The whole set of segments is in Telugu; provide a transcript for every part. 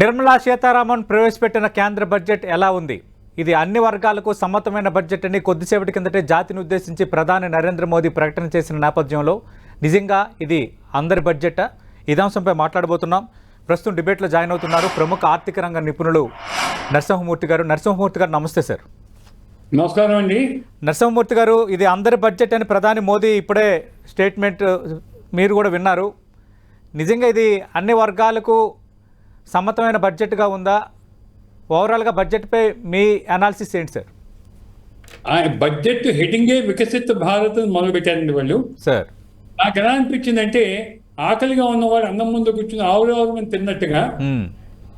నిర్మలా సీతారామన్ ప్రవేశపెట్టిన కేంద్ర బడ్జెట్ ఎలా ఉంది? ఇది అన్ని వర్గాలకు సమ్మతమైన బడ్జెట్ అని కొద్దిసేపటి కిందటే జాతిని ఉద్దేశించి ప్రధాని నరేంద్ర మోదీ ప్రకటన చేసిన నేపథ్యంలో నిజంగా ఇది అందరి బడ్జెటా? ఇదే అంశంపై మాట్లాడబోతున్నాం. ప్రస్తుతం డిబేట్లో జాయిన్ అవుతున్నారు ప్రముఖ ఆర్థిక రంగ నిపుణులు నరసింహమూర్తి గారు. నరసింహమూర్తి గారు నమస్తే సార్. నమస్కారం అండి. నరసింహమూర్తి గారు ఇది అందరి బడ్జెట్ అని ప్రధాని మోదీ ఇప్పుడే స్టేట్మెంట్ మీరు కూడా విన్నారు. నిజంగా ఇది అన్ని వర్గాలకు సమ్మతమైన బడ్జెట్గా ఉందా? ఓవరాల్గా బడ్జెట్పై మీ అనాలిసిస్ ఏంటి సార్ బడ్జెట్ హెడ్డింగే వికసిత భారత్ మొదలు పెట్టారండి వాళ్ళు. సార్ నాకు ఎలా అనిపించిందంటే ఆకలిగా ఉన్నవాడు అన్నం ముందు కూర్చుని ఆవురవరం తిన్నట్టుగా మ్మ్.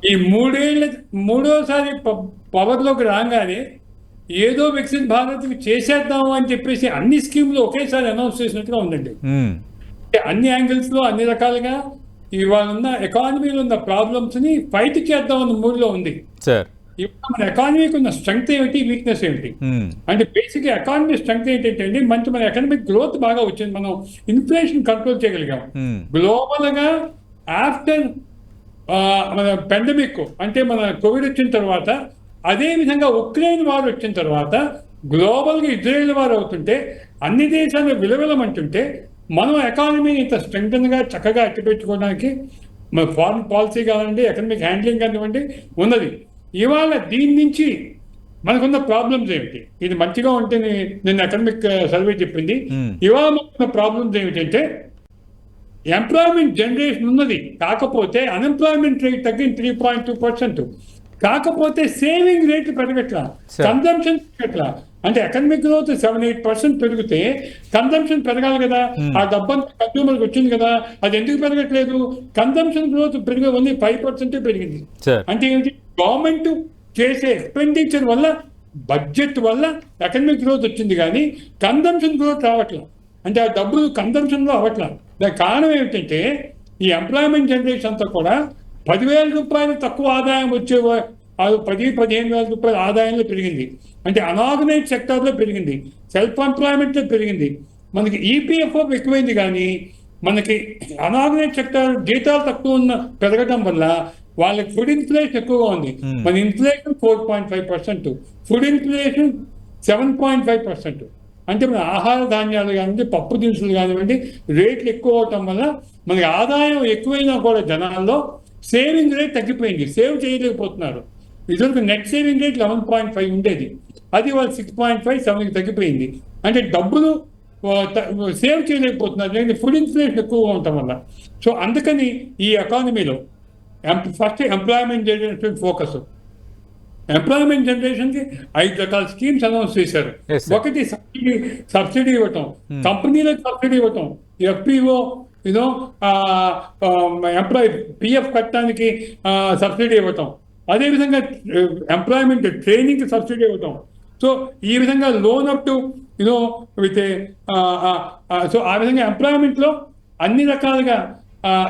ఈ మూడేళ్ళ మూడోసారి పవర్లోకి రాగానే ఏదో వికసిత భారత్ చేసేద్దాము అని చెప్పేసి అన్ని స్కీమ్లు ఒకేసారి అనౌన్స్ చేసినట్టుగా ఉందండి. అంటే అన్ని యాంగిల్స్లో అన్ని రకాలుగా ఇవాళ ఉన్న ఎకానమీలో ఉన్న ప్రాబ్లమ్స్ని ఫైట్ చేద్దాం అన్న మూడ్లో ఉంది. మన ఎకానమీకి ఉన్న స్ట్రెంగ్త్ ఏమిటి వీక్నెస్ ఏమిటి. అంటే బేసిక్ ఎకానమీ స్ట్రెంగ్త్ ఏంటంటే అండి మంచి మన ఎకనామిక్ గ్రోత్ బాగా వచ్చింది. మనం ఇన్ఫ్లేషన్ కంట్రోల్ చేయగలిగాం. గ్లోబల్గా ఆఫ్టర్ మన పెండమిక్ అంటే మన కోవిడ్ వచ్చిన తర్వాత అదే విధంగా ఉక్రెయిన్ వార్ వచ్చిన తర్వాత గ్లోబల్గా ఇజ్రాయెల్ వార్ అవుతుంటే అన్ని దేశాలు విలువలమంటుంటే మనం ఎకానమీని ఇంత స్ట్రెంగ్తన్గా చక్కగా అట్టిపెట్టుకోవడానికి మన ఫారెన్ పాలసీ కానివ్వండి ఎకనామిక్ హ్యాండ్లింగ్ కానివ్వండి ఉన్నది. ఇవాళ దీని నుంచి మనకున్న ప్రాబ్లమ్స్ ఏమిటి? ఇది మంచిగా ఉంటే నేను ఎకనామిక్ సర్వే చెప్పింది. Hmm. ఇవాళ మనకున్న ప్రాబ్లమ్స్ ఏమిటంటే ఎంప్లాయ్మెంట్ జనరేషన్ ఉన్నది. కాకపోతే అన్ఎంప్లాయ్మెంట్ రేట్ తగ్గింది త్రీ పాయింట్ టూ పర్సెంట్ కాకపోతే సేవింగ్ రేట్లు పెరగట్లా. కన్జంప్షన్ పెరగట్లా. అంటే economic growth seven eight percent పెరిగితే కన్జంప్షన్ పెరగాలి కదా. ఆ డబ్బంతా కన్స్యూమర్కి వచ్చింది కదా. అది ఎందుకు పెరగట్లేదు? కన్జంప్షన్ గ్రోత్ పెరిగే ఓన్లీ ఫైవ్ పర్సెంటే పెరిగింది. అంటే ఏంటి? గవర్నమెంట్ చేసే ఎక్స్పెండిచర్ వల్ల బడ్జెట్ వల్ల ఎకనామిక్ గ్రోత్ వచ్చింది కానీ కన్జంప్షన్ గ్రోత్ రావట్లేదు అంటే ఆ డబ్బులు కన్జంప్షన్లో అవ్వట్లేదు దానికి కారణం ఏమిటంటే ఈ ఎంప్లాయ్మెంట్ జనరేషన్ అంతా కూడా పదివేల రూపాయలు తక్కువ ఆదాయం వచ్చే పది పదిహేను వేల రూపాయల ఆదాయంలో పెరిగింది. అంటే అనార్గనైజ్ సెక్టార్లో పెరిగింది. సెల్ఫ్ ఎంప్లాయ్మెంట్లో పెరిగింది. మనకి ఈపీఎఫ్ఓ ఎక్కువైంది కానీ మనకి అనార్గనైజ్ సెక్టార్ జీతాలు తక్కువ ఉన్న పెరగడం వల్ల వాళ్ళకి ఫుడ్ ఇన్ఫ్లేషన్ ఎక్కువగా ఉంది. మన inflation four point five percent food inflation seven point five percent. అంటే మన ఆహార ధాన్యాలు కానివ్వండి పప్పు దినుసులు కానివ్వండి రేట్లు ఎక్కువ అవటం వల్ల మనకి ఆదాయం ఎక్కువైనా కూడా జనాల్లో సేవింగ్ రేట్ తగ్గిపోయింది. సేవ్ చేయలేకపోతున్నారు. ఇదివరకు net saving rate eleven point five ఉండేది. అది వాళ్ళు సిక్స్ పాయింట్ ఫైవ్ సెవెన్కి తగ్గిపోయింది. అంటే డబ్బులు సేవ్ చేయలేకపోతున్నారు. లేదంటే ఫుడ్ ఇన్ఫ్లేషన్ ఎక్కువగా ఉండటం వల్ల. సో అందుకని ఈ ఎకానమీలో first employment generation focus employment జనరేషన్కి ఐదు రకాల స్కీమ్స్ అనౌన్స్ చేశారు. ఒకటి సబ్సిడీ సబ్సిడీ ఇవ్వటం. కంపెనీలకు సబ్సిడీ ఇవ్వటం. FPO you know employee PF కట్టడానికి సబ్సిడీ ఇవ్వటం. అదేవిధంగా ఎంప్లాయ్మెంట్ ట్రైనింగ్ సబ్సిడీ ఇవ్వటం. సో ఈ విధంగా loan up to you know with so ఆ విధంగా ఎంప్లాయ్మెంట్లో అన్ని రకాలుగా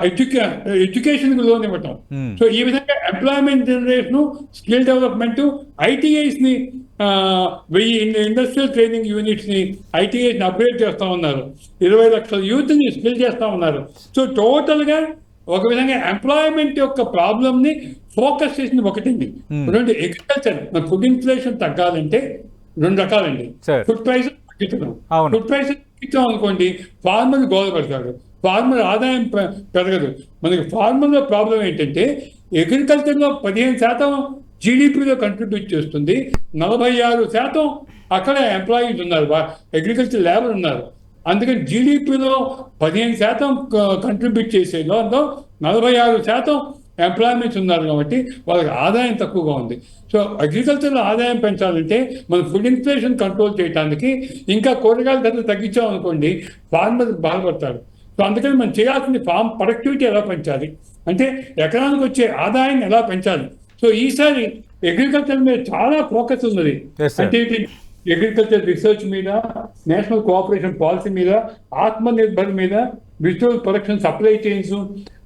ఎడ్యుకే ఎడ్యుకేషన్కి లోన్ ఇవ్వటం. సో ఈ విధంగా ఎంప్లాయ్మెంట్ జనరేషన్ స్కిల్ డెవలప్మెంట్ ఐటీఐస్ని వెయ్యి ఇండస్ట్రియల్ ట్రైనింగ్ యూనిట్స్ని ఐటీఐస్ని అప్గ్రేడ్ చేస్తా ఉన్నారు. ఇరవై లక్షల యూత్ని స్కిల్ చేస్తా ఉన్నారు. సో టోటల్గా ఒక విధంగా ఎంప్లాయ్మెంట్ యొక్క ప్రాబ్లమ్ని ఫోకస్ చేసింది ఒకటండి. Hmm. రెండు అగ్రికల్చర్ ఫుడ్ ఇన్ఫ్లేషన్ తగ్గాలంటే రెండు రకాలండి. ఫుడ్ ప్రైస్ తగ్గించడం. ఫుడ్ ప్రైస్ తగ్గించాం అనుకోండి ఫార్మర్ గోలపడతాడు ఫార్మర్ ఆదాయం పెరగదు. మనకి ఫార్మర్లో ప్రాబ్లం ఏంటంటే అగ్రికల్చర్లో పదిహేను శాతం జీడిపిలో కంట్రిబ్యూట్ చేస్తుంది. నలభై ఆరు శాతం అక్కడ ఎంప్లాయీస్ ఉన్నారు. అగ్రికల్చర్ లేబర్ ఉన్నారు. అందుకని జీడిపిలో పదిహేను శాతం కంట్రిబ్యూట్ చేసే దాంట్లో నలభై ఆరు శాతం ఎంప్లాయ్మెంట్స్ ఉన్నారు కాబట్టి వాళ్ళకి ఆదాయం తక్కువగా ఉంది. సో అగ్రికల్చర్లో ఆదాయం పెంచాలంటే మనం ఫుడ్ ఇన్ఫ్లేషన్ కంట్రోల్ చేయడానికి ఇంకా కూరగాయల ధరలు తగ్గించాం అనుకోండి ఫార్మర్ బాధపడతారు సో అందుకని మనం చేయాల్సింది ఫార్మ్ ప్రొడక్టివిటీ ఎలా పెంచాలి? అంటే ఎకరానికి వచ్చే ఆదాయాన్ని ఎలా పెంచాలి? సో ఈసారి అగ్రికల్చర్ మీద చాలా ఫోకస్ ఉన్నది. అంటే? అగ్రికల్చర్ రీసెర్చ్ మీద నేషనల్ కోఆపరేషన్ పాలసీ మీద ఆత్మ నిర్భర్ మీద విజిటబుల్ ప్రొడక్షన్ సప్లై చైన్స్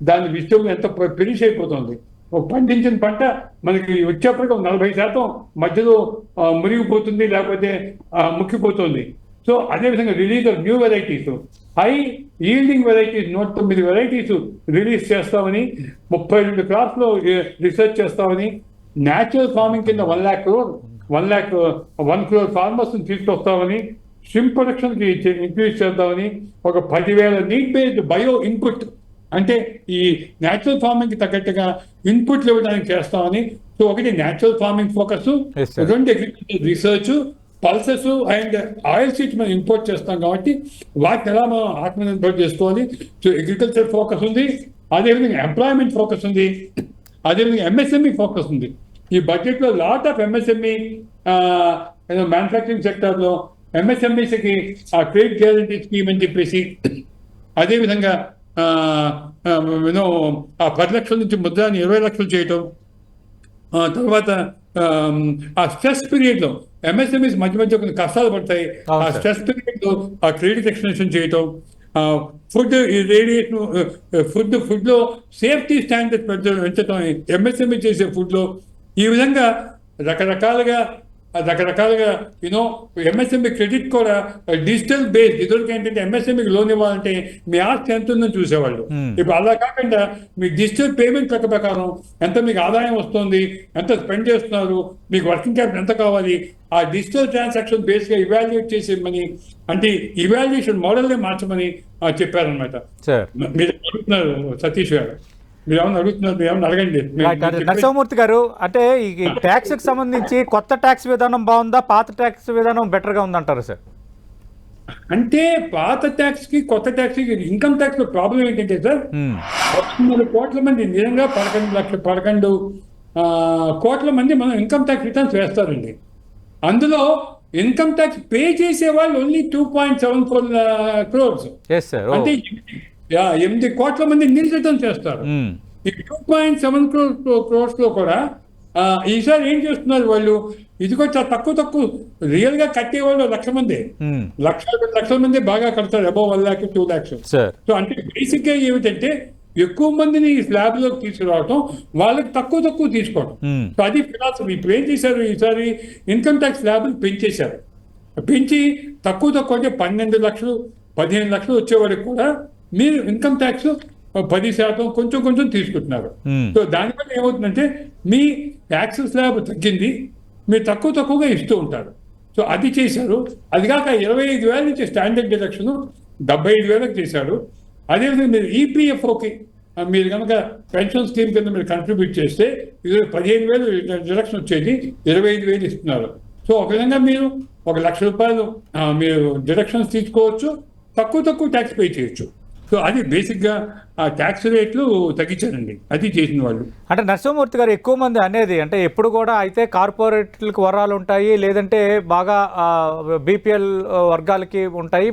దాని విజిటబుల్ ఎంత ఫినిష్ అయిపోతుంది. ఒక పండించిన పంట మనకి వచ్చేప్పటికి ఒక నలభై శాతం మధ్యలో మురిగిపోతుంది లేకపోతే ముక్కిపోతుంది. సో అదేవిధంగా release of new varieties high yielding varieties నూట తొమ్మిది వెరైటీస్ రిలీజ్ చేస్తామని ముప్పై రెండు క్రాప్స్లో రీసెర్చ్ చేస్తామని న్యాచురల్ ఫార్మింగ్ కింద one lakh crore one lakh one crore farmers తీసుకొస్తామని స్విమ్ ప్రొడక్షన్కి ఇంక్రీజ్ చేద్దామని ఒక పదివేల నీట్ బేస్డ్ బయో ఇన్పుట్ అంటే ఈ న్యాచురల్ ఫార్మింగ్కి తగ్గట్టుగా ఇన్పుట్లు ఇవ్వడానికి చేస్తామని సో ఒకటి న్యాచురల్ ఫార్మింగ్ ఫోకస్. రెండు agriculture research pulses and oil seeds మనం ఇంపోర్ట్ చేస్తాం కాబట్టి వాటిని ఎలా మనం ఆత్మనిర్భర్ చేసుకోవాలి సో అగ్రికల్చర్ ఫోకస్ ఉంది అదేవిధంగా ఎంప్లాయ్మెంట్ ఫోకస్ ఉంది అదేవిధంగా ఎంఎస్ఎంఈ ఫోకస్ ఉంది ఈ బడ్జెట్లో లాట్ ఆఫ్ ఎంఎస్ఎంఈ మ్యానుఫాక్చరింగ్ సెక్టర్లో ఎంఎస్ఎంఈస్కి ఆ క్రెడిట్ గ్యారంటీ స్కీమ్ అని చెప్పేసి అదేవిధంగా యూనో ఆ పది లక్షల నుంచి ముద్రాన్ని ఇరవై లక్షలు చేయటం ఆ తర్వాత ఆ స్ట్రెస్ పీరియడ్లో ఎంఎస్ఎంఈస్ మధ్య మధ్య కొన్ని కష్టాలు పడతాయి ఆ. స్ట్రెస్ పీరియడ్లో ఆ క్రెడిట్ ఎక్స్టెన్షన్ చేయటం ఫుడ్ రేడియేషన్ ఫుడ్ ఫుడ్లో సేఫ్టీ స్టాండర్డ్ పెంచడం ఎంఎస్ఎంఈ చేసే ఫుడ్లో ఈ విధంగా రకరకాలుగా రకరకాలుగా యూనో ఎంఎస్ఎంఈ క్రెడిట్ కూడా డిజిటల్ బేస్డ్ ఇదివరకు ఏంటంటే ఎంఎస్ఎంఈకి లోన్ ఇవ్వాలంటే మీ ఆస్తి ఎంత ఉందని చూసేవాళ్ళు. Hmm. ఇప్పుడు అలా కాకుండా మీ డిజిటల్ పేమెంట్ లెక్క ప్రకారం ఎంత మీకు ఆదాయం వస్తుంది ఎంత స్పెండ్ చేస్తున్నారు మీకు వర్కింగ్ క్యాపిటల్ ఎంత కావాలి ఆ డిజిటల్ ట్రాన్సాక్షన్ బేస్గా ఇవాల్యుయేట్ చేసేమని అంటే ఇవాల్యుయేషన్ మోడల్నే మార్చమని చెప్పారనమాట మీరు అడుగుతున్నారు సతీష్ గారు. మీరు ఏమన్నా అడుగుతున్నారు మీరు ఏమన్నా అడగండి నరసింహమూర్తి గారు అంటే ఈ ట్యాక్స్కి సంబంధించి కొత్త ట్యాక్స్ విధానం బాగుందా? పాత ట్యాక్స్ విధానం బెటర్గా ఉందంటారు సార్. అంటే పాత ట్యాక్స్కి కొత్త ట్యాక్స్కి ఇన్కమ్ ట్యాక్స్లో ప్రాబ్లం ఏంటంటే సార్ పదకొండు కోట్ల మంది నిజంగా పదకొండు లక్షల పదకొండు కోట్ల మంది మనం ఇన్కమ్ ట్యాక్స్ రిటర్న్స్ వేస్తారండి. అందులో ఇన్కమ్ ట్యాక్స్ పే చేసే వాళ్ళు only two point seven four crores అంటే ఎనిమిది కోట్ల మంది రిటర్న్ చేస్తారు. ఈ టూ పాయింట్ సెవెన్ క్రోర్స్లో కూడా ఈసారి ఏం చేస్తున్నారు వాళ్ళు? ఇదిగో చాలా తక్కువ తక్కువ రియల్గా కట్టే వాళ్ళు లక్ష మంది. లక్ష లక్షల మంది బాగా కడతారు above one lakh two lakhs so అంటే బేసిక్గా ఏమిటంటే ఎక్కువ మందిని ఈ స్లాబ్లోకి తీసుకురావటం వాళ్ళకి తక్కువ తక్కువ తీసుకోవడం సో అది ఫిలాసఫీ ఇప్పుడు ఏం చేశారు ఈసారి? ఇన్కమ్ ట్యాక్స్ స్లాబ్ పెంచేశారు. పెంచి తక్కువ తక్కువ అంటే పన్నెండు లక్షలు పదిహేను లక్షలు వచ్చేవాడికి కూడా మీరు ఇన్కమ్ ట్యాక్స్ పది శాతం కొంచెం కొంచెం తీసుకుంటున్నారు. ఉమ్, సో దానివల్ల ఏమవుతుందంటే మీ ట్యాక్స్ స్లాబ్ తగ్గింది మీరు తక్కువ తక్కువగా ఇస్తూ ఉంటారు. సో అది చేశారు. అది కాక ఇరవై ఐదు వేల నుంచి స్టాండర్డ్ డిడక్షన్ డెబ్బై ఐదు వేలకు చేశారు. అదేవిధంగా మీరు E ఈపీఎఫ్ఓకి మీరు కనుక పెన్షన్ స్కీమ్ కింద మీరు కంట్రిబ్యూట్ చేస్తే ఇది పదిహేను వేలు డిడక్షన్ వచ్చేది ఇరవై ఐదు వేలు ఇస్తున్నారు. సో ఒక విధంగా మీరు ఒక లక్ష రూపాయలు మీరు డిడక్షన్స్ తీసుకోవచ్చు తక్కువ తక్కువ ట్యాక్స్ పే చేయొచ్చు. సో అది బేసిక్గా ఆ ట్యాక్స్ రేట్లు తగ్గించారండి. అది చేసిన వాళ్ళు. అంటే నరసింహమూర్తి గారు ఎక్కువ మంది అనేది అంటే ఎప్పుడు కూడా అయితే కార్పొరేట్లకు వరాలు ఉంటాయి లేదంటే బాగా బీపీఎల్ వర్గాలకి ఉంటాయి.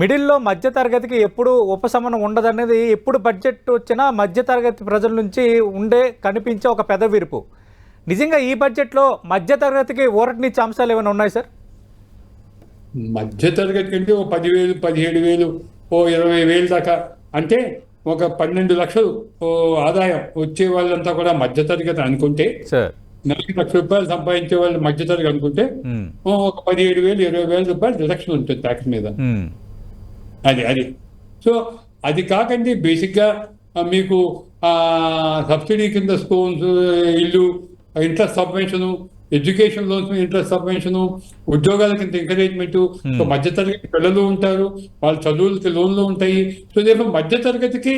మిడిల్లో మధ్యతరగతికి ఎప్పుడు ఉపశమనం ఉండదనేది ఎప్పుడు బడ్జెట్ వచ్చినా మధ్యతరగతి ప్రజల నుంచి ఉండే కనిపించే ఒక పెద్ద విరుపు నిజంగా ఈ బడ్జెట్లో మధ్యతరగతికి ఊరటనిచ్చే అంశాలు ఏమైనా ఉన్నాయి సార్? మధ్య తరగతి కంటే ఓ పదివేలు పదిహేడు వేలు ఓ ఇరవై వేలు దాకా. అంటే ఒక పన్నెండు లక్షలు ఓ ఆదాయం వచ్చే వాళ్ళంతా కూడా మధ్య తరగతి అనుకుంటే సార్. నెలకి లక్ష రూపాయలు సంపాదించే వాళ్ళు మధ్య తరగతి అనుకుంటే ఒక పదిహేడు వేలు ఇరవై వేల రూపాయలు డిడక్షన్ ఉంటుంది ట్యాక్స్ మీద. అది అది. సో అది కాకండి బేసిక్గా మీకు ఆ సబ్సిడీ కింద స్కూల్స్ ఇల్లు interest subvention education loans interest subvention ఉద్యోగాల కింద ఎంకరేజ్మెంట్ సో మధ్యతరగతి పిల్లలు ఉంటారు వాళ్ళ చదువులకి లోన్లు ఉంటాయి. సో రేపు మధ్యతరగతికి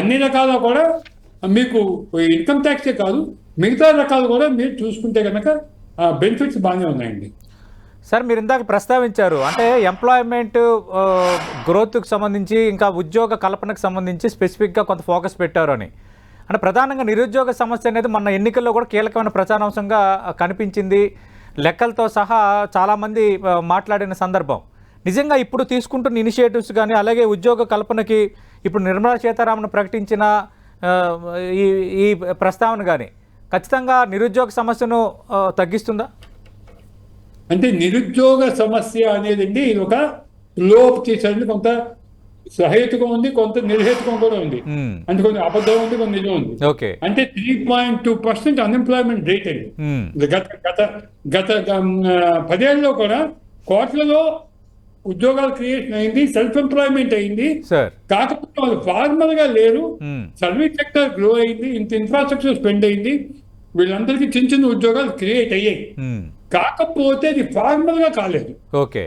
అన్ని రకాల కూడా మీకు ఇన్కమ్ ట్యాక్సే కాదు మిగతా రకాలు కూడా మీరు చూసుకుంటే కనుక బెనిఫిట్స్ బాగానే ఉన్నాయండి. సార్ మీరు ఇందాక ప్రస్తావించారు అంటే ఎంప్లాయ్మెంట్ గ్రోత్కి సంబంధించి ఇంకా ఉద్యోగ కల్పనకు సంబంధించి స్పెసిఫిక్గా కొంత ఫోకస్ పెట్టారు అని. అంటే ప్రధానంగా నిరుద్యోగ సమస్య అనేది మన ఎన్నికల్లో కూడా కీలకమైన ప్రచారాంశంగా కనిపించింది. లెక్కలతో సహా చాలామంది మాట్లాడిన సందర్భం. నిజంగా ఇప్పుడు తీసుకుంటున్న ఇనిషియేటివ్స్ కానీ అలాగే ఉద్యోగ కల్పనకి ఇప్పుడు నిర్మలా సీతారామన్ ప్రకటించిన ఈ ఈ ప్రస్తావన కానీ ఖచ్చితంగా నిరుద్యోగ సమస్యను తగ్గిస్తుందా? అంటే నిరుద్యోగ సమస్య అనేది అండి ఇది ఒక లోపు చేసేది కొంత సహేతుకం ఉంది కొంత నిర్హేతుకం కూడా ఉంది. అంటే కొంచెం అబద్ధం ఉంది కొంత నిజం ఉంది. ఓకే. అంటే three point two percent unemployment rate అండి. గత గత గత పదేళ్ళలో కూడా కోట్లలో ఉద్యోగాల క్రియేషన్ అయింది సెల్ఫ్ ఎంప్లాయ్మెంట్ అయింది కాకపోతే వాళ్ళు ఫార్మల్గా లేరు. సర్వీస్ సెక్టర్ గ్రో అయింది ఇంత ఇన్ఫ్రాస్ట్రక్చర్ స్పెండ్ అయింది. వీళ్ళందరికీ చిన్న చిన్న ఉద్యోగాలు క్రియేట్ అయ్యాయి. కాకపోతే అది ఫార్మల్గా కాలేదు. ఓకే.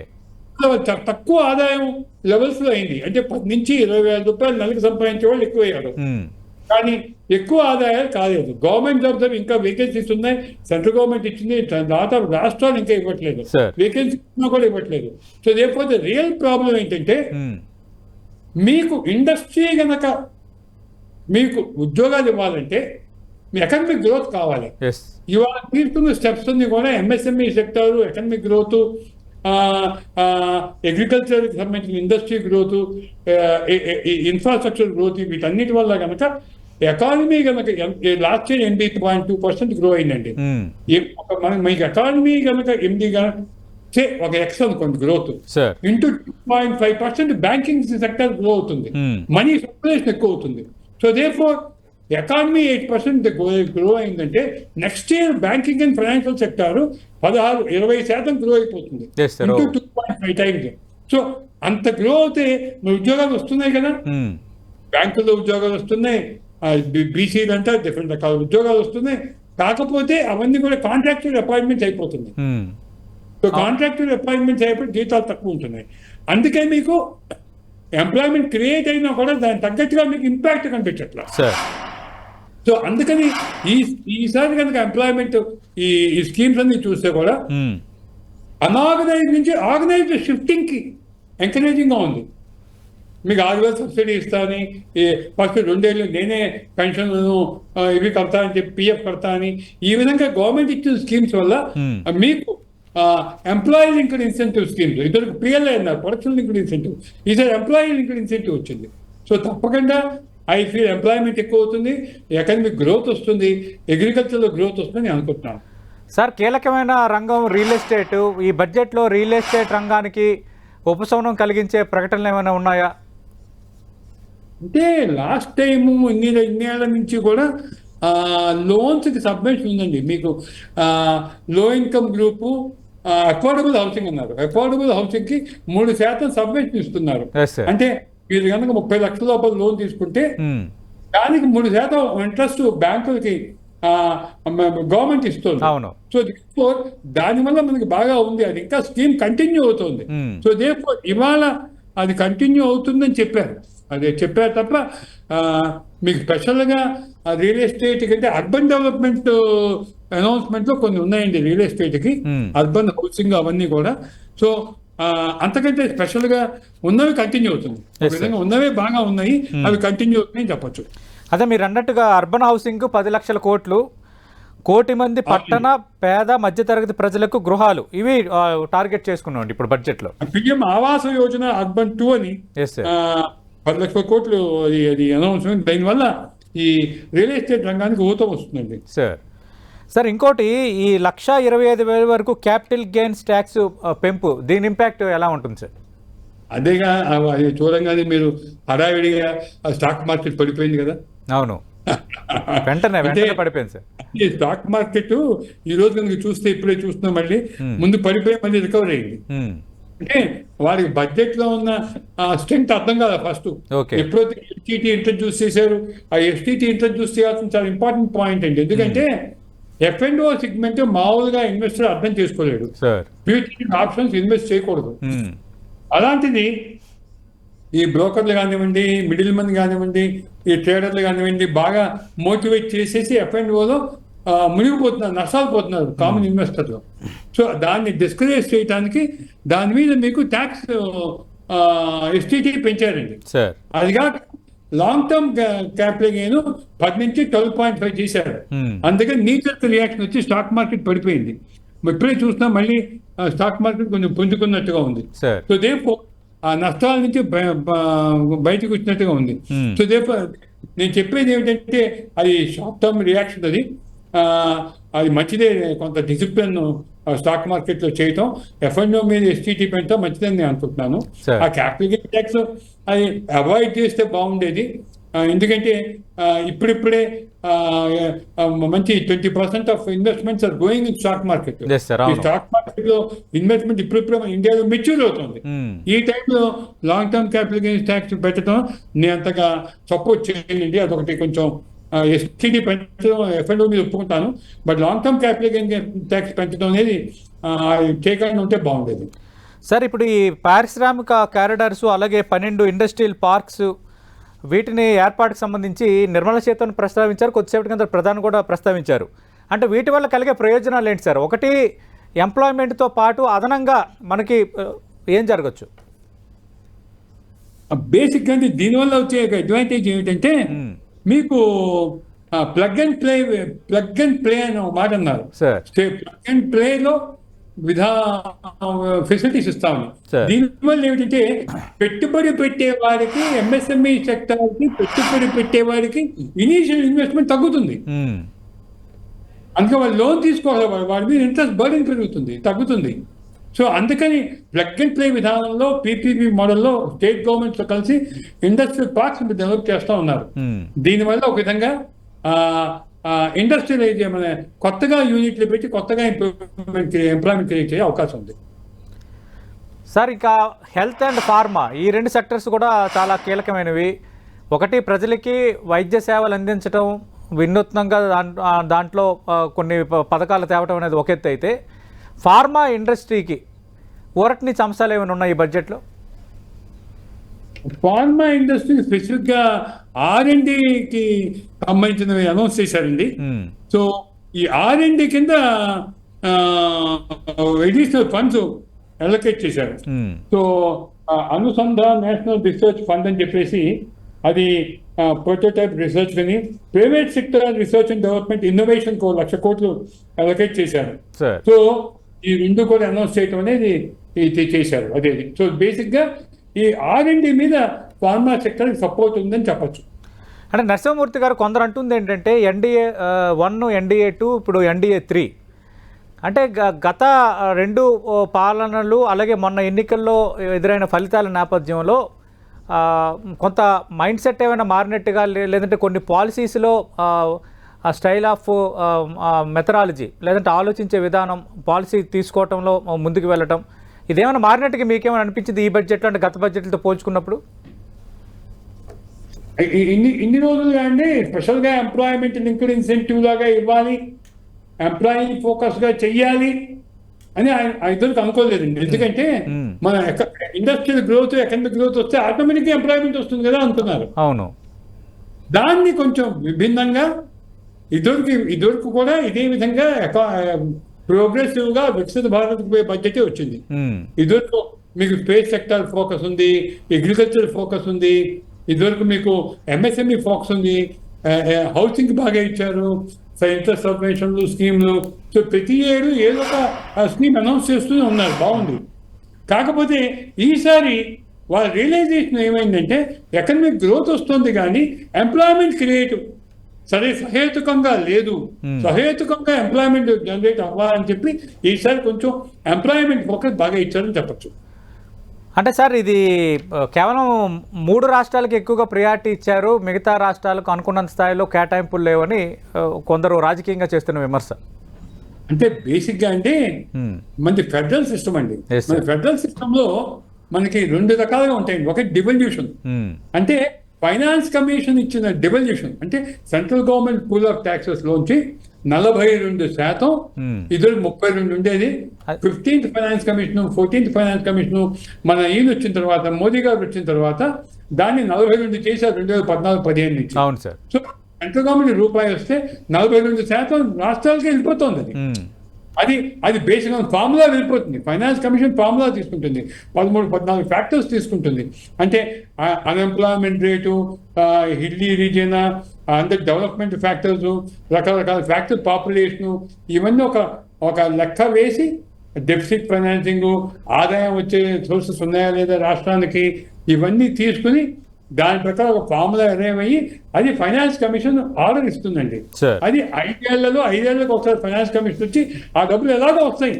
తక్కువ ఆదాయం లెవెల్స్లో అయింది. అంటే పది నుంచి ఇరవై వేల రూపాయలు నెలకు సంపాదించే వాళ్ళు ఎక్కువ అయ్యారు మ్మ్. కానీ ఎక్కువ ఆదాయాలు కాలేదు. గవర్నమెంట్ జాబ్స్ ఇంకా వేకెన్సీస్ ఉన్నాయి. సెంట్రల్ గవర్నమెంట్ ఇచ్చింది. దాదాపు రాష్ట్రాలు ఇంకా ఇవ్వట్లేదు. వేకెన్సీ కూడా ఇవ్వట్లేదు. సో లేకపోతే రియల్ ప్రాబ్లం ఏంటంటే. మీకు ఇండస్ట్రీ గనక మీకు ఉద్యోగాలు ఇవ్వాలంటే మీ ఎకనమిక్ గ్రోత్ కావాలి. ఇవాళ తీసుకున్న స్టెప్స్ అన్ని కూడా ఎంఎస్ఎంఈ సెక్టర్ ఎకనమిక్ గ్రోత్ అగ్రికల్చర్కి సంబంధించిన ఇండస్ట్రీ గ్రోత్ ఇన్ఫ్రాస్ట్రక్చర్ గ్రోత్ వీటన్నిటి వల్ల కనుక ఎకానమీ కనుక లాస్ట్ ఇయర్ ఎనిమిది పాయింట్ టూ పర్సెంట్ గ్రో అయిందండి. మీకు ఎకానమీ కనుక ఎనిమిది సే ఒక ఎక్స్ అనుకోండి growth into two point five percent banking sector grow అవుతుంది. మనీ సర్క్యులేషన్ ఎక్కువ అవుతుంది. So they four economy eight percent grow అయిందంటే next year banking and financial sector పదహారు ఇరవై శాతం గ్రో అయిపోతుంది. Two point five times so అంత గ్రో అవుతే మీ ఉద్యోగాలు వస్తున్నాయి కదా. మ్మ్. బ్యాంకుల్లో ఉద్యోగాలు వస్తున్నాయి. బీసీలు అంతా డిఫరెంట్ రకాల ఉద్యోగాలు వస్తున్నాయి. కాకపోతే అవన్నీ కూడా కాంట్రాక్చువల్ అపాయింట్మెంట్స్ అయిపోతుంది మ్మ్. సో కాంట్రాక్టర్ అపాయింట్మెంట్స్ అయిపోయి జీతాలు తక్కువ ఉంటున్నాయి. అందుకే మీకు ఎంప్లాయ్మెంట్ క్రియేట్ అయినా కూడా దానికి తగ్గట్టుగా మీకు ఇంపాక్ట్ కనిపించట్లా. సో అందుకని ఈ ఈసారి కనుక ఎంప్లాయ్మెంట్ ఈ ఈ స్కీమ్స్ అన్ని చూస్తే కూడా. అనార్గనైజ్ నుంచి ఆర్గనైజ్డ్ షిఫ్టింగ్కి ఎంకరేజింగ్గా ఉంది. మీకు ఆరు వేలు సబ్సిడీ ఇస్తానని ఫస్ట్ రెండేళ్ళు నేనే పెన్షన్ ఇవి కడతా అని చెప్పి పిఎఫ్ కడతా అని ఈ విధంగా గవర్నమెంట్ ఇచ్చిన స్కీమ్స్ వల్ల మీకు ఎంప్లాయీ లింక్డ్ ఇన్సెంటివ్ స్కీమ్స్ ఇద్దరికి పిఎల్ఐ అన్నారు ప్రొడక్షన్ లింక్డ్ ఇన్సెంటివ్ ఈసారి ఎంప్లాయీ లింక్డ్ ఇన్సెంటివ్ వచ్చింది. సో తప్పకుండా ఐ ఫీల్ ఎంప్లాయ్మెంట్ ఎక్కువ అవుతుంది ఎకనమిక్ గ్రోత్ వస్తుంది అగ్రికల్చర్లో గ్రోత్ వస్తుంది నేను అనుకుంటున్నాను. సార్ కీలకమైన రంగం రియల్ ఎస్టేట్ ఈ బడ్జెట్లో రియల్ ఎస్టేట్ రంగానికి ఉపశమనం కలిగించే ప్రకటనలు ఏమైనా ఉన్నాయా? అంటే లాస్ట్ టైం ఇన్ని ఇన్నేళ్ళ నుంచి కూడా లోన్స్కి సబ్మిషన్ ఉందండి. మీకు low income group affordable housing అన్నారు. అఫోర్డబుల్ హౌసింగ్కి మూడు శాతం సబ్మిషన్ ఇస్తున్నారు. అంటే మీరు కనుక ముప్పై లక్షల లోపల లోన్ తీసుకుంటే. దానికి మూడు శాతం ఇంట్రెస్ట్ బ్యాంకులకి గవర్నమెంట్ ఇస్తుంది. సో therefore దానివల్ల మనకి బాగా ఉంది. అది ఇంకా స్కీమ్ కంటిన్యూ అవుతుంది. సో దే ఇవాళ అది కంటిన్యూ అవుతుందని చెప్పారు. అదే చెప్పారు తప్ప మీకు స్పెషల్గా రియల్ ఎస్టేట్ కంటే అర్బన్ డెవలప్మెంట్ అనౌన్స్మెంట్లో కొన్ని ఉన్నాయండి రియల్ ఎస్టేట్కి Hmm. అర్బన్ హౌసింగ్ అవన్నీ కూడా. సో అంతకంటే స్పెషల్గా ఉన్నవి కంటిన్యూ అవుతుంది. విధంగా ఉన్నవే బాగా ఉన్నాయి అవి కంటిన్యూ అవుతున్నాయి చెప్పొచ్చు. అదే మీరు అన్నట్టుగా అర్బన్ హౌసింగ్ పది లక్షల కోట్లు కోటి మంది పట్టణ పేద మధ్యతరగతి ప్రజలకు గృహాలు ఇవి టార్గెట్ చేసుకున్నాం ఇప్పుడు బడ్జెట్లో PM Awas Yojana urban two అని పది లక్షల కోట్లు అది అది అనౌన్స్మెంట్ దానివల్ల ఈ రియల్ ఎస్టేట్ రంగానికి ఊతం వస్తుందండి. సార్ సార్ ఇంకోటి ఈ లక్ష ఇరవై ఐదు వేల వరకు క్యాపిటల్ గెయిన్స్ ట్యాక్స్ పెంపు దీని ఇంపాక్ట్ ఎలా ఉంటుంది సార్? అదేగా చూడంగానే మీరు హడావిడిగా స్టాక్ మార్కెట్ పడిపోయింది కదా. అవును. వెంటనే వెంటనే పడిపోయింది సార్. ఈ స్టాక్ మార్కెట్ ఈ రోజు కనుక చూస్తే ఇప్పుడే చూస్తున్నాం మళ్ళీ. ముందు పడిపోయి మళ్ళీ రికవర్ అయింది. మ్మ్. అంటే వారికి బడ్జెట్లో ఉన్న స్ట్రెంగ్త్ అర్థం కదా ఫస్ట్. ఎప్పుడైతే ఎస్టీటీ ఇంట్రడ్యూస్ చేశారు ఆ ఎస్టీటీ ఇంట్రడ్యూస్ చేయాల్సిన చాలా ఇంపార్టెంట్ పాయింట్ అండి. ఎందుకంటే ఎఫ్ అండ్ ఓ సెగ్మెంట్ మామూలుగా ఇన్వెస్టర్ అర్థం చేసుకోలేడు. సార్ ఫ్యూచర్ ఆప్షన్స్ ఇన్వెస్ట్ చేయకూడదు. మ్మ్. అలాంటిది ఈ బ్రోకర్లు కానివ్వండి మిడిల్ మన్ కానివ్వండి ఈ ట్రేడర్లు కానివ్వండి బాగా మోటివేట్ చేసేసి ఎఫ్ అండ్ ఓలో మునిగిపోతున్నారు నష్టాలు పోతున్నారు కామన్ ఇన్వెస్టర్లు సో దాన్ని డిస్కరేజ్ చేయడానికి దాని మీద మీకు ట్యాక్స్ ఎస్టీటీ పెంచారండి. అదిగా లాంగ్ టర్మ్ క్యాపిటల్ గెయిన్ పది నుంచి ట్వెల్వ్ పాయింట్ ఫైవ్ చేశారు. Hmm. అందుకని నీచర్ రియాక్షన్ వచ్చి స్టాక్ మార్కెట్ పడిపోయింది. ఇప్పుడే చూసినా మళ్ళీ స్టాక్ మార్కెట్ కొంచెం పుంజుకున్నట్టుగా ఉంది. సో దేపో ఆ నష్టాల నుంచి బయటకు వచ్చినట్టుగా ఉంది. Hmm. సో దేపో నేను చెప్పేది ఏమిటంటే అది షార్ట్ టర్మ్ రియాక్షన్ అది. ఆ, అది మంచిదే కొంత డిసిప్లిన్ స్టాక్ మార్కెట్లో చేయటం ఎఫ్ఎన్ఓ మీద ఎస్టీటీ పెంచడం మంచిదని నేను అనుకుంటున్నాను. ఆ క్యాపిటల్ గెయిన్ ట్యాక్స్ అది అవాయిడ్ చేస్తే బాగుండేది ఎందుకంటే ఇప్పుడిప్పుడే మంచి twenty percent of investments are going in stock market. Stock మార్కెట్లో ఇన్వెస్ట్మెంట్ ఇప్పుడిప్పుడే ఇండియాలో మెచ్యూర్ అవుతుంది. ఈ టైంలో long term capital gains tax పెట్టడం నేను అంతగా సపోర్ట్ చేయండి అదొకటి కొంచెం ఎస్టీడీ పెంచడం ఎఫ్ఎండ్ మీద ఒప్పుకుంటాను. But long term capital gain tax పెంచడం అనేది చేయకుండా ఉంటే బాగుండేది. సార్ ఇప్పుడు ఈ పారిశ్రామిక కారిడార్స్ అలాగే పన్నెండు ఇండస్ట్రియల్ పార్క్స్ వీటిని ఏర్పాటుకు సంబంధించి నిర్మలా సీతారామన్ ప్రస్తావించారు. కొద్దిసేపటి కింద ప్రధాని కూడా ప్రస్తావించారు. అంటే వీటి వల్ల కలిగే ప్రయోజనాలు ఏంటి సార్? ఒకటి ఎంప్లాయ్మెంట్తో పాటు అదనంగా మనకి ఏం జరగచ్చు? బేసిక్గా అంటే దీనివల్ల వచ్చే అడ్వాంటేజ్ ఏమిటంటే. మీకు plug and play plug and play అని ఒక మాట అన్నారు. ప్లగ్ అండ్ ప్లే లో విధా ఫెసిలిటీస్ ఇస్తాము. దీనివల్ల ఏమిటంటే పెట్టుబడి పెట్టే వారికి ఎంఎస్ఎంఈ సెక్టర్కి పెట్టుబడి పెట్టే వారికి ఇనీషియల్ ఇన్వెస్ట్మెంట్ తగ్గుతుంది. మ్మ్. అందుకే వాళ్ళు లోన్ తీసుకోవాలి వాడి- వాడి మీద ఇంట్రెస్ట్ బర్డెన్ పెరుగుతుంది తగ్గుతుంది. సో అందుకని ప్లగ్ అండ్ ప్లే విధానంలో పీపీపీ మోడల్లో స్టేట్ గవర్నమెంట్తో కలిసి ఇండస్ట్రియల్ పార్క్స్ డెవలప్ చేస్తూ ఉన్నారు. మ్మ్. దీనివల్ల ఒక విధంగా ఇండస్ట్రియలైజ్ మన కొత్తగా యూనిట్లు పెట్టి కొత్తగా ఎంప్లాయ్మెంట్ ఎంప్లాయ్మెంట్ క్రియేట్ చేసే అవకాశం ఉంది. సార్ ఇక హెల్త్ అండ్ ఫార్మా ఈ రెండు సెక్టర్స్ కూడా చాలా కీలకమైనవి. ఒకటి ప్రజలకి వైద్య సేవలు అందించడం వినూత్నంగా దాంట్లో కొన్ని పథకాలు తేవటం అనేది ఒక ఎత్తు అయితే ఫార్మా ఇండస్ట్రీకి ఊరటనిచ్చే అంశాలు ఏమైనా ఉన్నాయి ఈ బడ్జెట్లో? ఫార్మా ఇండస్ట్రీ స్పెసిఫిక్గా ఆర్ అండ్కి సంబంధించినవి అనౌన్స్ చేశారండి. మ్మ్. సో ఈ ఆర్ అండ్ కింద అడిషనల్ ఫండ్స్ అలొకేట్ చేశారు. మ్మ్. So Anusandhan national research fund అని చెప్పేసి అది ప్రోటోటైప్ రీసెర్చ్ అని private sector research and development innovation కో లక్ష కోట్లు అలొకేట్ చేశారు. సో ఈ రెండు కూడా అనౌన్స్ చేయటం అనేది చేశారు. అదే సో బేసిక్గా ఈ ఆర్ మీద ఫార్మా సెక్టర్ సపోర్ట్ ఉందని చెప్పచ్చు. అంటే నరసింహమూర్తి గారు కొందరు అంటుంది ఏంటంటే ఎన్డీఏ వన్ ఎన్డీఏ టూ ఇప్పుడు ఎన్డీఏ త్రీ అంటే గ- గత రెండు పాలనలు అలాగే మొన్న ఎన్నికల్లో ఎదురైన ఫలితాల నేపథ్యంలో కొంత మైండ్ సెట్ ఏమైనా మారినట్టుగా లేదంటే కొన్ని పాలసీస్లో ఆ స్టైల్ ఆఫ్ మెథడాలజీ లేదంటే ఆలోచించే విధానం పాలసీ తీసుకోవటంలో ముందుకు వెళ్ళటం. ఇదేమైనా మారినట్టుగా మీకేమైనా అనిపించింది ఈ బడ్జెట్లో అంటే గత బడ్జెట్లతో పోల్చుకున్నప్పుడు? ఇన్ని ఇన్ని రోజులుగా అండి స్పెషల్గా ఎంప్లాయ్మెంట్ లింక్డ్ ఇన్సెంటివ్ లాగా ఇవ్వాలి ఎంప్లాయీ ఫోకస్గా చెయ్యాలి అని ఆయన ఆయన ఇద్దరికి అనుకోలేదండి. ఎందుకంటే. మన ఇండస్ట్రియల్ గ్రోత్ ఎకనామిక్ గ్రోత్ వస్తే ఆటోమేటిక్గా ఎంప్లాయ్మెంట్ వస్తుంది కదా అనుకున్నారు అవును. దాన్ని కొంచెం విభిన్నంగా ఇదివరకు ఇదివరకు కూడా ఇదే విధంగా ప్రోగ్రెసివ్గా వికసిత భారత్ పోయే బడ్జెటే వచ్చింది. ఇదివరకు మీకు స్పేస్ సెక్టర్ ఫోకస్ ఉంది అగ్రికల్చర్ ఫోకస్ ఉంది ఇదివరకు మీకు ఎంఎస్ఎంఈ ఫోకస్ ఉంది హౌసింగ్ బాగా ఇచ్చారు ఇంట్రెస్ట్ సబ్మిషన్లు స్కీమ్లు సో ప్రతి ఏడు ఏదో ఒక స్కీమ్ అనౌన్స్ చేస్తూనే ఉన్నారు బాగుంది. కాకపోతే ఈసారి వాళ్ళ రియలైజేషన్ ఏమైందంటే ఎకనమిక్ గ్రోత్ వస్తుంది కానీ ఎంప్లాయ్మెంట్ క్రియేట్ సరే సహేతుకంగా లేదు Hmm. సహేతుకంగా ఎంప్లాయ్మెంట్ జనరేట్ అవ్వాలని చెప్పి ఈసారి కొంచెం ఎంప్లాయ్మెంట్ ఫోకస్ బాగా ఇచ్చారని చెప్పొచ్చు అంటే సార్ ఇది కేవలం మూడు రాష్ట్రాలకు ఎక్కువగా ప్రియారిటీ ఇచ్చారు మిగతా రాష్ట్రాలకు అనుకున్నంత స్థాయిలో కేటాయింపులు లేవని కొందరు రాజకీయంగా చేస్తున్న విమర్శ అంటే బేసిక్గా అంటే. మనది ఫెడరల్ సిస్టమ్ అండి. మన ఫెడరల్ సిస్టమ్లో మనకి రెండు రకాలుగా ఉంటాయి ఒకటి డివల్యూషన్ మ్మ్. అంటే ఫైనాన్స్ కమిషన్ ఇచ్చిన డివల్యూషన్ అంటే central government pool of taxes లోంచి నలభై రెండు శాతం మ్మ్. ఇద్దరు ముప్పై రెండు ఉండేది fifteenth finance commission fourteenth finance commission మన ఈయన వచ్చిన తర్వాత మోదీ గారు వచ్చిన తర్వాత దాన్ని నలభై రెండు చేశారు రెండు వేల పద్నాలుగు పదిహేను నుంచి అవును సార్ సో సెంట్రల్ గవర్నమెంట్ రూపాయి వస్తే నలభై రెండు శాతం రాష్ట్రాలకి వెళ్ళిపోతుంది అది మ్మ్. అది అది బేసిక్ ఫార్ములా వెళ్ళిపోతుంది. ఫైనాన్స్ కమిషన్ ఫార్ములా తీసుకుంటుంది. పదమూడు పద్నాలుగు ఫ్యాక్టర్స్ తీసుకుంటుంది. అంటే అన్ఎంప్లాయ్మెంట్ రేటు హిల్లీ రీజియన్ అందరి డెవలప్మెంట్ ఫ్యాక్టర్స్ రకరకాల ఫ్యాక్టర్ పాపులేషను ఇవన్నీ ఒక ఒక లెక్క వేసి డెఫిసిట్ ఫైనాన్సింగ్ ఆదాయం వచ్చే సోర్సెస్ ఉన్నాయా లేదా రాష్ట్రానికి ఇవన్నీ తీసుకుని దాని ప్రకారం ఒక ఫార్ములా అరేవ్ అయ్యి అది ఫైనాన్స్ కమిషన్ ఆర్డర్ ఇస్తుందండి. అది ఐదేళ్ళలో ఐదేళ్ళకు ఒకసారి ఫైనాన్స్ కమిషన్ వచ్చి ఆ డబ్బులు ఎలాగో వస్తాయి.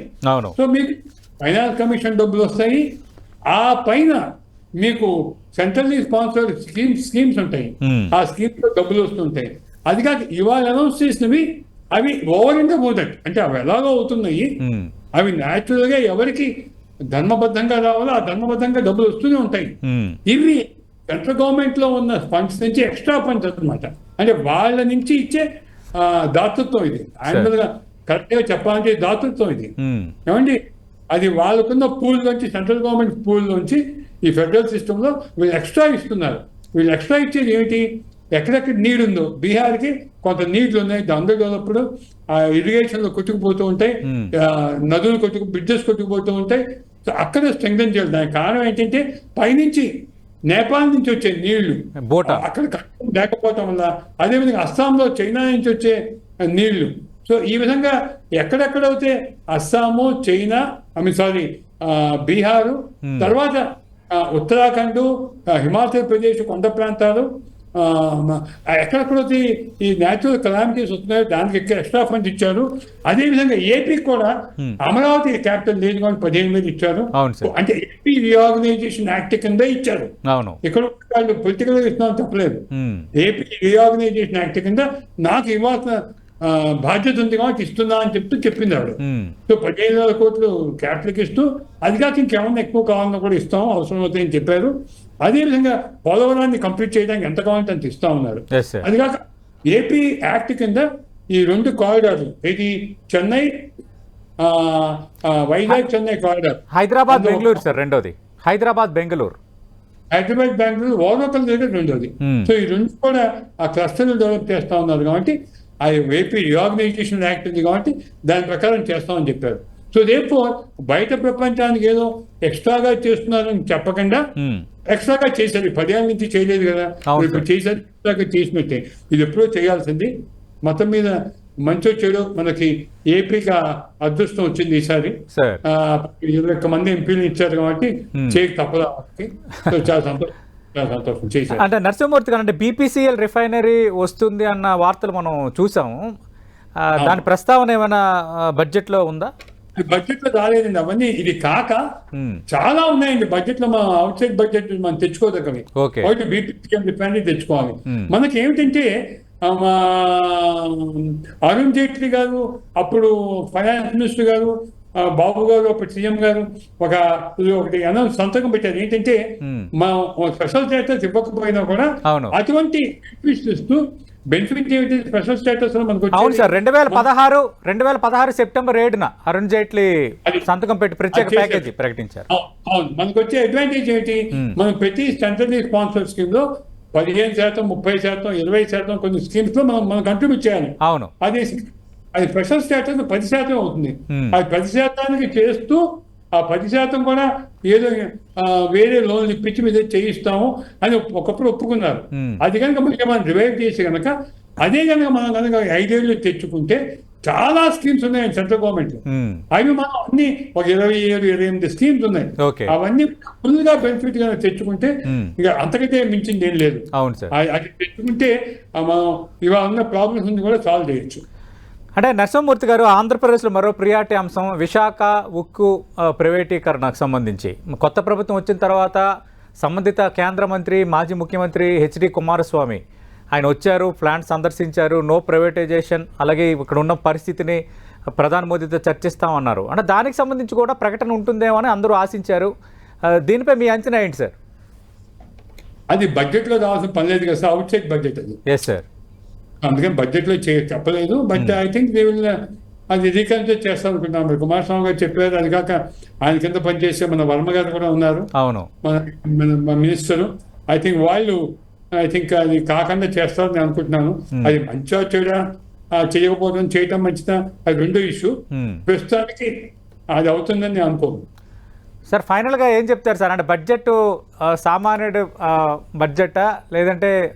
సో మీకు ఫైనాన్స్ కమిషన్ డబ్బులు వస్తాయి. ఆ పైన మీకు సెంట్రల్లీ స్పాన్సర్డ్ స్కీమ్స్ స్కీమ్స్ ఉంటాయి. Hmm. ఆ స్కీమ్స్లో డబ్బులు వస్తుంటాయి. అది కాక ఇవాళ అనౌన్స్ చేసినవి అవి ఓవర్ ద బోదట్ అంటే అవి ఎలాగో అవుతున్నాయి. ఉమ్, అవి న్యాచురల్గా ఎవరికి ధర్మబద్ధంగా రావాలో ఆ ధర్మబద్ధంగా డబ్బులు వస్తూనే ఉంటాయి. ఉమ్, ఇవి సెంట్రల్ గవర్నమెంట్లో ఉన్న ఫండ్స్ నుంచి ఎక్స్ట్రా ఫండ్స్ అన్నమాట. అంటే వాళ్ళ నుంచి ఇచ్చే దాతృత్వం ఇది. యాన్యువల్గా కరెక్ట్గా చెప్పాలంటే దాతృత్వం ఇది. ఉమ్, ఏమండి? అది వాళ్ళకున్న పూల్ నుంచి సెంట్రల్ గవర్నమెంట్ పూల్ నుంచి ఈ ఫెడరల్ సిస్టమ్లో వీళ్ళు ఎక్స్ట్రా ఇస్తున్నారు. వీళ్ళు ఎక్స్ట్రా ఇచ్చేది ఏమిటి? ఎక్కడెక్కడ నీడ్ ఉందో. బీహార్కి కొంత నీళ్ళు ఉన్నాయి. డెవలప్డ్ ఆ ఇరిగేషన్లో కొట్టుకుపోతూ ఉంటాయి. Hmm. నదులు కొట్టుకు బ్రిడ్జెస్ కొట్టుకుపోతూ ఉంటాయి. అక్కడ స్ట్రెంగ్తన్ చేయాలి దానికి కారణం ఏంటంటే పైనుంచి నేపాల్ నుంచి వచ్చే నీళ్ళు బోటా. అక్కడ లేకపోవటం వల్ల అదేవిధంగా అస్సాంలో చైనా నుంచి వచ్చే నీళ్ళు సో ఈ విధంగా ఎక్కడెక్కడైతే Assam China I mean sorry Bihar. తర్వాత ఉత్తరాఖండ్ హిమాచల్ ప్రదేశ్ కొండ ప్రాంతాలు ఎక్కడెక్కడైతే ఈ న్యాచురల్ కలామిటీస్ వస్తున్నాయో. దానికి ఎక్స్ట్రా ఫండ్స్ ఇచ్చారు. అదేవిధంగా ఏపీకి కూడా. అమరావతి క్యాపిటల్ లేదు కాబట్టి పదిహేను వేలు ఇచ్చారు. అంటే ఏపీ రీఆర్గనైజేషన్ యాక్ట్ కింద ఇచ్చారు. ఇక్కడ వాళ్ళు పొలిటికల్ ఇస్తున్నాం చెప్పలేదు. ఉమ్, ఏపీ రీఆర్గనైజేషన్ యాక్ట్ కింద నాకు ఇవ్వాల్సిన బాధ్యత ఉంది కాబట్టి ఇస్తున్నా అని చెప్తూ చెప్పింది ఆవిడ. సో పదిహేను వేల కోట్లు క్యాపిటల్కి ఇస్తూ అది కాక ఇంకేమన్నా ఎక్కువ కావాలన్నా కూడా ఇస్తాం. అవసరం అవుతాయని చెప్పారు. అదేవిధంగా పోలవరాన్ని కంప్లీట్ చేయడానికి ఎంత కావాలంటే అంత ఇస్తా ఉన్నారు. ఎస్ సార్ అది కాక ఏపీ యాక్ట్ కింద ఈ రెండు కారిడార్లు ఇది చెన్నై ఆ, ఆ, వైజాగ్ చెన్నై కారిడార్ హైదరాబాద్ బెంగళూరు సార్ రెండోది. హైదరాబాద్ బెంగళూరు. హైదరాబాద్ బెంగళూరు ఓవరాల్ దగ్గర రెండోది. Hmm. సో ఈ రెండు కూడా ఆ క్లస్టర్ డెవలప్ చేస్తా ఉన్నారు కాబట్టి అది ఏపీ రిఆర్గనైజేషన్ యాక్ట్ ఉంది కాబట్టి దాని ప్రకారం చేస్తామని చెప్పారు. సో రేపు బయట ప్రపంచానికి ఏదో ఎక్స్ట్రాగా చేస్తున్నారని చెప్పకుండా ఉమ్, ఎక్స్ట్రాగా చేశారు. ఈ పదేళ్ళ నుంచి చేయలేదు కదా. ఇప్పుడు. చేశారు ఎక్స్ట్రాగా చేసినట్టే. ఇది ఎప్పుడో చేయాల్సింది. మొత్తం మీద మంచో చెడు మనకి ఏపీకి అదృష్టం వచ్చింది ఈసారి. ఇరవై ఒక్క మంది ఎంపీలు ఇచ్చారు కాబట్టి. చేయక తప్పదు చాలా సంతోషం అంటే నరసింహమూర్తి గారు అంటే బీపీసీఎల్ రిఫైనరీ వస్తుంది అన్న వార్తలు మనం చూసాము. దాని ప్రస్తావన ఏమైనా బడ్జెట్లో ఉందా? బడ్జెట్లో రాలేదండి అవన్నీ ఇది కాక చాలా ఉన్నాయండి బడ్జెట్లో మనం అవుట్ సైడ్ బడ్జెట్ మనం తెచ్చుకోదగ్గవి ఒకటి బీపీసీ రిఫైనరీ తెచ్చుకోవాలి. మనకి ఏమిటంటే మా అరుణ్ జైట్లీ గారు అప్పుడు ఫైనాన్స్ మినిస్టర్ గారు బాబు గారు అప్పుడు సీఎం గారు ఒక ఒకటి అనౌన్స్ సంతకం పెట్టారు ఏంటంటే. మనం స్పెషల్ స్టేటస్ ఇవ్వకపోయినా కూడా. అటువంటి ఇస్తూ బెనిఫిట్ స్పెషల్ స్టేటస్ అవును సార్ రెండు వేల పదహారు రెండు వేల పదహారు సెప్టెంబర్ ఏడున అరుణ్ జైట్లీ సంతకం పెట్టి ప్రత్యేక. ప్యాకేజీ ప్రకటించారు. అవు- అవును. మనకు వచ్చే అడ్వాంటేజ్ ఏంటి. మనం ప్రతి సెంట్రల్లీ స్పాన్సర్ స్కీమ్లో పదిహేను శాతం ముప్పై శాతం ఇరవై శాతం కొన్ని స్కీమ్స్లో మనం మనం కంట్రిబ్యూట్ చేయాలి. అవును. అది అది స్పెషల్ స్టేటస్ పది శాతం అవుతుంది. అది పది శాతానికి చేస్తూ ఆ పది శాతం కూడా ఏదో వేరే లోన్లు ఇప్పించి మీద చేయిస్తాము అని ఒకప్పుడు ఒప్పుకున్నారు. అది కనుక మళ్ళీ మనం రివైవ్ చేసి కనుక అదే కనుక మనం కనుక ఐదేళ్ళు తెచ్చుకుంటే చాలా స్కీమ్స్ ఉన్నాయి సెంట్రల్ గవర్నమెంట్. అవి మనం అన్ని ఒక ఇరవై ఏడు ఇరవై ఎనిమిది స్కీమ్స్ ఉన్నాయి. అవన్నీ ఫుల్గా బెనిఫిట్గా తెచ్చుకుంటే. ఇక అంతకంటే మించింది ఏం లేదు. అవును సార్. ఆ- అది తెచ్చుకుంటే మనం ఇవాళ ఉన్న ప్రాబ్లమ్స్ కూడా సాల్వ్ చేయొచ్చు. అంటే నరసింహమూర్తి గారు ఆంధ్రప్రదేశ్లో మరో ప్రియారిటీ అంశం విశాఖ ఉక్కు ప్రైవేటీకరణకు సంబంధించి. కొత్త ప్రభుత్వం వచ్చిన తర్వాత సంబంధిత కేంద్ర మంత్రి మాజీ ముఖ్యమంత్రి హెచ్డి కుమారస్వామి ఆయన వచ్చారు ప్లాంట్ సందర్శించారు నో ప్రైవేటైజేషన్ అలాగే ఇక్కడ ఉన్న పరిస్థితిని ప్రధాని మోదీతో చర్చిస్తామన్నారు. అంటే దానికి సంబంధించి కూడా ప్రకటన ఉంటుందేమో అని అందరూ ఆశించారు. దీనిపై మీ అంచనా ఏంటి సార్? అది బడ్జెట్లో రావాల్సిన పని లేదు కదా అవుట్ సైడ్ బడ్జెట్ అది. ఎస్ సార్ అందుకని బడ్జెట్లో చే చెప్పలేదు. But I think they will అది రీకన్సిడర్ చేస్తాం అనుకుంటున్నాం. మరి కుమారస్వామి గారు చెప్పారు. అది కాక ఆయన కింద పనిచేసే మన వర్మ గారు కూడా ఉన్నారు. అవును. మన మన- మన మినిస్టర్. ఐ థింక్ వాళ్ళు ఐ థింక్ అది కాకుండా చేస్తారని నేను అనుకుంటున్నాను. అది మంచిగా చెడా చేయకపోవడం చేయటం మంచిదా? అది రెండో ఇష్యూ. ప్రస్తుతానికి అది అవుతుందని నేను అనుకోను. సార్ ఫైనల్గా ఏం చెప్తారు సార్? అంటే బడ్జెట్ సామాన్యుడు బడ్జెటా లేదంటే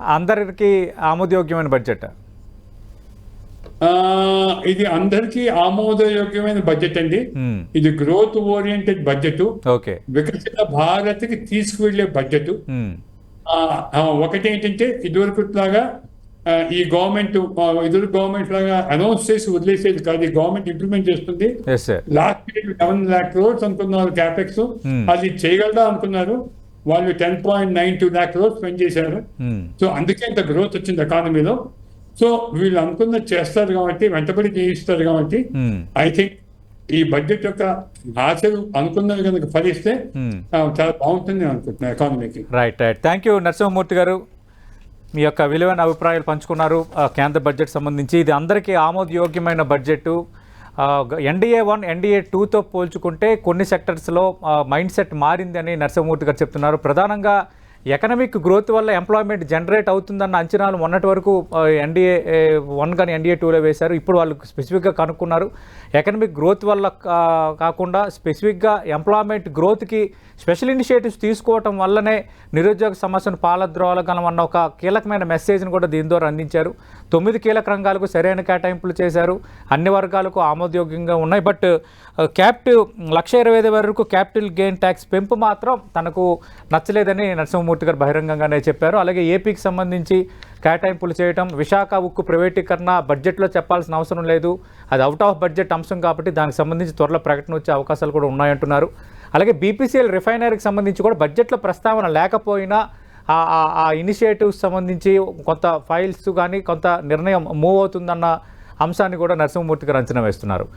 అందరికీ ఆమోదయోగ్యమైన బడ్జెటా. ఆ, ఇది అందరికీ ఆమోదయోగ్యమైన బడ్జెట్ అండి. ఇది గ్రోత్ ఓరియంటెడ్ బడ్జెట్. వికసిత భారత్కి తీసుకువెళ్ళే బడ్జెట్. మ్మ్. ఒకటి ఏంటంటే ఇదివరకు లాగా ఈ గవర్నమెంట్ ఇదివరకు గవర్నమెంట్ లాగా అనౌన్స్ చేసి వదిలేసేది కాదు ఈ గవర్నమెంట్ ఇంప్లిమెంట్ చేస్తుంది. Last year eleven lakh crores అనుకున్నారు క్యాపెక్స్. అది చేయగలదా అనుకున్నారు. వాళ్ళు ten point nine two lakh crores spend చేశారు. సో అందుకే ఇంత గ్రోత్ వచ్చింది ఎకానమీలో సో వీళ్ళు అనుకున్నది చేస్తారు కాబట్టి వెంటబడి చేయిస్తారు కాబట్టి. ఐ థింక్ ఈ బడ్జెట్ యొక్క ఆశలు అనుకున్నది కనుక ఫలిస్తే. ఆ, చాలా బాగుంటుంది నేను అనుకుంటున్నాను ఎకానమీకి right right thank you Narasimhamurthy garu. మీ యొక్క విలువైన అభిప్రాయాలు పంచుకున్నారు. కేంద్ర బడ్జెట్ సంబంధించి. ఇది అందరికీ ఆమోదయోగ్యమైన బడ్జెట్ ఎన్డీఏ వన్ ఎన్డీఏ టూతో పోల్చుకుంటే కొన్ని సెక్టర్స్లో మైండ్ సెట్ మారింది అని నరసింహమూర్తి గారు చెప్తున్నారు. ప్రధానంగా ఎకనామిక్ గ్రోత్ వల్ల ఎంప్లాయ్మెంట్ జనరేట్ అవుతుందన్న అంచనాలు మొన్నటి వరకు ఎన్డీఏ వన్ కానీ ఎన్డీఏ టూలో వేశారు. ఇప్పుడు వాళ్ళు స్పెసిఫిక్గా కనుక్కున్నారు. ఎకనామిక్ గ్రోత్ వల్ల కాకుండా స్పెసిఫిక్గా ఎంప్లాయ్మెంట్ గ్రోత్కి స్పెషల్ ఇనిషియేటివ్స్ తీసుకోవటం వల్లనే నిరుద్యోగ సమస్యను పాలద్రోలగలం అన్న ఒక కీలకమైన మెసేజ్ని కూడా దీని ద్వారా అందించారు. తొమ్మిది కీలక రంగాలకు సరైన కేటాయింపులు చేశారు. అన్ని వర్గాలకు ఆమోదయోగ్యంగా ఉన్నాయి. బట్ క్యాపిటల్ లక్ష ఇరవై ఐదు వరకు క్యాపిటల్ గెయిన్ ట్యాక్స్ పెంపు మాత్రం తనకు నచ్చలేదని కృష్ణమూర్తి గారు బహిరంగంగానే చెప్పారు. అలాగే ఏపీకి సంబంధించి కేటాయింపులు చేయటం విశాఖ ఉక్కు ప్రైవేటీకరణ బడ్జెట్లో చెప్పాల్సిన అవసరం లేదు. అది అవుట్ ఆఫ్ బడ్జెట్ అంశం కాబట్టి దానికి సంబంధించి త్వరలో ప్రకటన వచ్చే అవకాశాలు కూడా ఉన్నాయంటున్నారు. అలాగే బీపీసీఎల్ రిఫైనరీకి సంబంధించి కూడా బడ్జెట్లో ప్రస్తావన లేకపోయినా ఆ- ఆ- ఆ ఇనిషియేటివ్స్ సంబంధించి కొంత ఫైల్స్ కానీ కొంత నిర్ణయం మూవ్ అవుతుందన్న అంశాన్ని కూడా నరసింహమూర్తి గారు అంచనా వేస్తున్నారు.